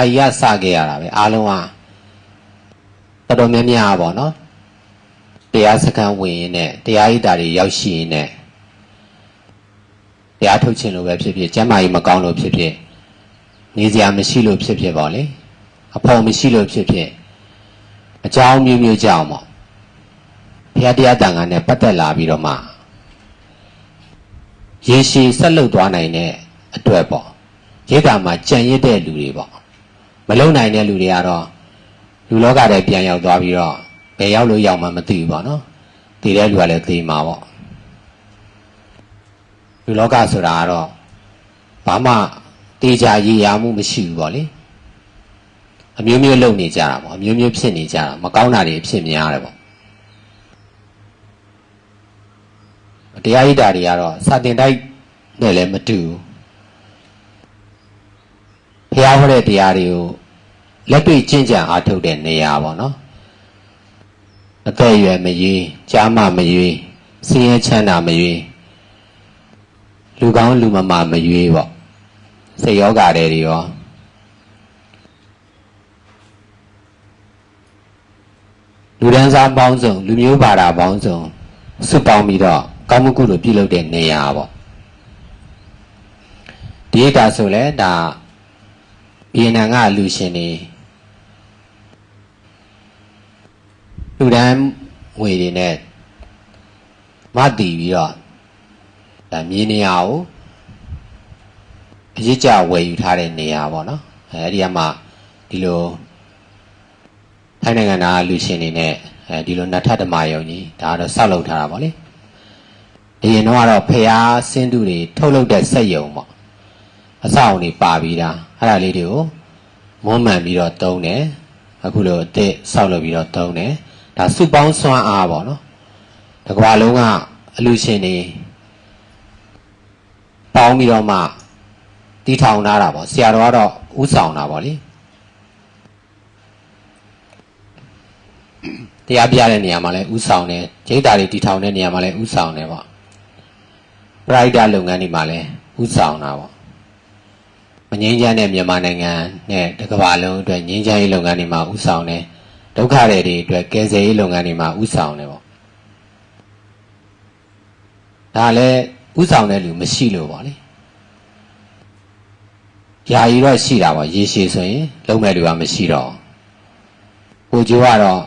အကြီးကစခဲ့ရတာပဲအားလုံးကတော်တော်များများပါနော်တရားစခန်းဝင်ရင်နဲ့တရားဣတာတွေရောက်ရှိရင်နဲ့တရားထုတ်ခြင်းလို့ပဲဖြစ်ဖြစ်ကျမ်းမာရေးမကောင်းလို့ဖြစ်ဖြစ်နေစရာမရှိလို့ဖြစ်ဖြစ်ပါလေအဖို့မရှိလို့ဖြစ်ဖြစ်အကြောင်းမျိုးမျိုးကြောင့်ပေါ့ဘုရားတရားတန်ခါနဲ့ပတ်သက်လာပြီးတော့မှရေရှည်ဆက်လုပ်သွားနိုင်တဲ့အတွက်ပေါ့ရိတ်တာမှာကြံရစ်တဲ့လူတွေပေါ့ မလုံနိုင်တဲ့လူတွေကတော့လူလောကထဲပြန်ရောက်သွားပြီးတော့ဘယ်ရောက်လို့ရောက်မှမသိဘူးပေါ့နော်တည်တဲ့လူကလည်းသိမှာပေါ့လူလောကဆိုတာကတော့ဘာမှတေချာရည်ရမှုမရှိဘူးပေါ့လေအမျိုးမျိုးလုပ်နေကြတာပေါ့အမျိုးမျိုးဖြစ်နေကြတာမကောင်းတာတွေဖြစ်များတယ်ပေါ့တရားဣဒ္ဓာတွေကတော့စာတင်တိုက်နဲ့လည်းမတူဘူးဖျားဟောတဲ့တရားတွေကို လက်တွေ့ကျင့်ကြံအားထုတ်တဲ့နေရာပေါ့နော်အသက်အရွယ်မရေးကြားမမရေးစည်ရဲချမ်းသာမရေးလူကောင်းလူမမာမရွေးပေါ့စိတ်ယောဂတွေတွေရောလူဒန်းစားပေါင်းစုံလူမျိုးဘာသာပေါင်းစုံစုပေါင်းပြီးတော့ကောင်းမှုကုသိုလ်ပြုလုပ်တဲ့နေရာပေါ့ဒီကဆိုလဲဒါဗီယက်နမ်ကလူရှင်တွေ လူဒန်းငွေတွေနဲ့မတည်ပြီးတော့ဒါမြေနေရာကိုအရေးကြဝယ်ယူထားတဲ့နေရာပေါ့နော်အဲဒီကမှဒီလိုထိုင်းနိုင်ငံသားလူရှင်တွေနဲ့အဲဒီလိုနတ်ထဓမ္မယုံကြီးဒါကတော့ဆောက်လုပ်ထားတာပေါ့လေအရင်တော့ကတော့ဖျားစင်းတူတွေထုတ်လုပ်တဲ့စက်ယုံပေါ့အဆောက်အုံတွေပါပြီးတာအဲ့ဒါလေးတွေကိုမွမ်းမှန်ပြီးတော့တုံးတယ်အခုလိုအစ်စ်ဆောက်လုပ်ပြီးတော့တုံးတယ် ဒါစုပေါင်းစွမ်းအားပေါ့နော်တကွာလုံးကအလူရှင်တွေပေါင်းပြီးတော့မှတီထောင်ထားတာပေါ့ဆရာတော်ကတော့ဥဆောင်တာပေါ့လေတရားပြတဲ့နေရာမှာလည်းဥဆောင်တယ်ဂျိတ်တာတွေတီထောင်တဲ့နေရာမှာလည်းဥဆောင်တယ်ပေါ့ပရိုက်တာလုပ်ငန်းတွေမှာလည်းဥဆောင်တာပေါ့မငြိမ်းချမ်းတဲ့မြန်မာနိုင်ငံနဲ့တကမ္ဘာလုံးအတွက်ငြိမ်းချမ်းရေးလုပ်ငန်းတွေမှာဥဆောင်တယ် ဒုက္ခတွေတွေအတွက်ကယ်ဆယ်ရေးလုပ်ငန်းတွေမှာဥဆောင်တယ်ပေါ့ဒါလည်းဥဆောင်တဲ့လူမရှိလို့ပေါ့လေယာယီတော့ရှိတာပေါ့ရေရှည်ဆိုရင်လုံးမဲ့လူကမရှိတော့ကိုကျိုးကတော့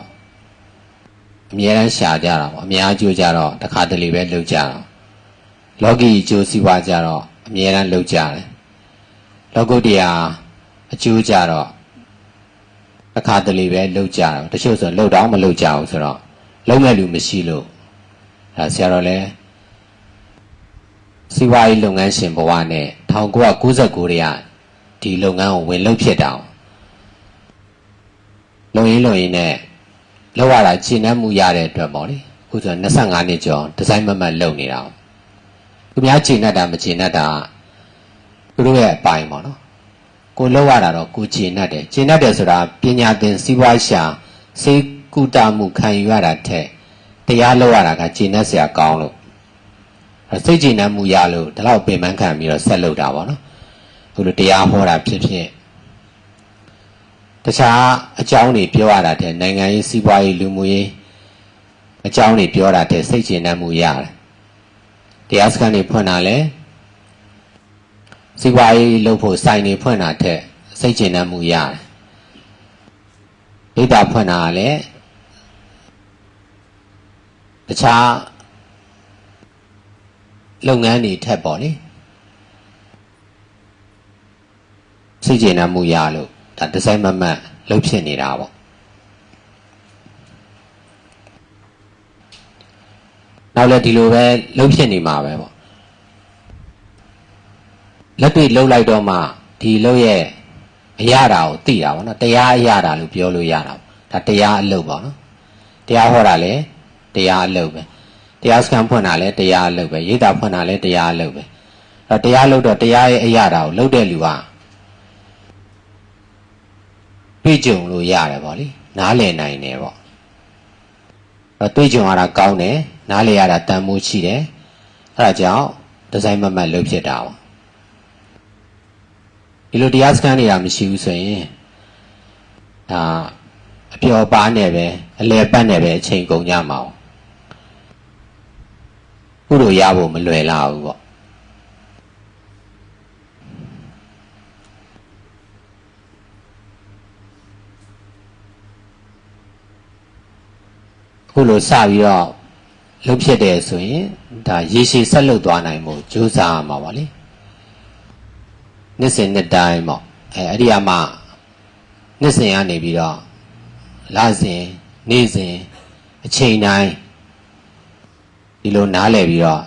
အများအားရှာကြတာပေါ့အများကျိုးကြတော့တခါတလေပဲလှုပ်ကြတာလောကီကျိုးစီးပွားကြတော့အများအားလှုပ်ကြတယ်လောကုတ္တရာအကျိုးကြတော့ အခါတလေပဲလှုပ်ကြတာတချို့ဆိုလှုပ်တော့မလှုပ်ကြဘူးဆိုတော့လုံးမဲ့လူမရှိလို့ဒါဆရာတော်လည်းစီးပွားရေးလုပ်ငန်းရှင်ဘဝနဲ့1999တည်းကဒီလုပ်ငန်းကိုဝင်လုပ်ဖြစ်တာလုံရင်းလုံရင်းနဲ့လောက်ရတာရှင်းနှမှုရတဲ့အတွက်ပေါ့လေအခုဆို25နှစ်ကျော်ဒီဇိုင်းမမတ်လုပ်နေတာသူများရှင်းတတ်တာမရှင်းတတ်တာသူတို့ရဲ့အပိုင်းပေါ့နော် ကိုလောက်ရတာတော့ကိုကျင်တတ်တယ်ကျင်တတ်တယ်ဆိုတာပညာသင်စီးပွားရှာစေကုတမှုခံယူရတာထက်တရားလောက်ရတာကကျင်တတ်စရာကောင်းလို့စိတ်ကျင်တတ်မှုရလို့ဒီလောက်ပင်ပန်းခံပြီးတော့ဆက်လုပ်တာပေါ့နော်သူတို့တရားဟောတာဖြစ်ဖြစ်တခြားအကြောင်းတွေပြောရတာတဲ့နိုင်ငံရေးစီးပွားရေးလူမှုရေးအကြောင်းတွေပြောတာတဲ့စိတ်ကျင်တတ်မှုရတယ်တရားစခန်းတွေဖွင့်တာလဲ စီးပွားရေးလုပ်ဖို့စိုင်တွေဖွင့်တာတဲ့စိတ်ကျဉ်တတ်မှုရတယ်ဒိဋ္ဌဖွင့်တာလည်းတခြားလုပ်ငန်းတွေထက်ပေါ့လေစိတ်ကျေနပ်မှုရလို့ဒါဒီဇိုင်းမမတ်လှုပ်ဖြစ်နေတာပေါ့နောက်လည်းဒီလိုပဲလှုပ်ဖြစ်နေမှာပဲပေါ့ လက်တွေ့လှုပ်လိုက်တော့မှဒီလှုပ်ရဲ့အရာတာကိုသိတာပေါ့နော်တရားအရာတာလို့ပြောလို့ရတာဒါတရားအလုပ်ပေါ့နော်တရားဟောတာလည်းတရားအလုပ်ပဲတရားစခန်းဖွင့်တာလည်းတရားအလုပ်ပဲရိတ်တာဖွင့်တာလည်းတရားအလုပ်ပဲအဲတရားလုပ်တော့တရားရဲ့အရာတာကိုလုပ်တဲ့လူကတွေ့ကြုံလို့ရတယ်ဗောလေနားလည်နိုင်တယ်ဗောအဲတွေ့ကြုံရတာကောင်းတယ်နားလည်ရတာတန်မိုးရှိတယ်အဲဒါကြောင့်ဒီဇိုင်းမမတ်လုပ်ဖြစ်တာဗော ဒီလိုတရားစခန်းနေတာမရှိဘူးဆိုရင်ဒါအပျော်ပါးနဲ့ပဲအလဲပတ်နဲ့ပဲအချိန်ကုန်ကြမှာ哦ကုလိုရဖို့မလွယ်လာဘူးပေါ့ခုလိုစပြီးတော့လှုပ်ဖြစ်တယ်ဆိုရင်ဒါရေရှည်ဆက်လုပ်သွားနိုင်မှုကြိုးစားရမှာပါလေ နှစ်စဉ်နှစ်တိုင်းပေါ့အဲအဲ့ဒီအမှနှစ်စဉ်ကနေပြီးတော့လစဉ်နေ့စဉ်အချိန်တိုင်းဒီလိုနားလည်ပြီးတော့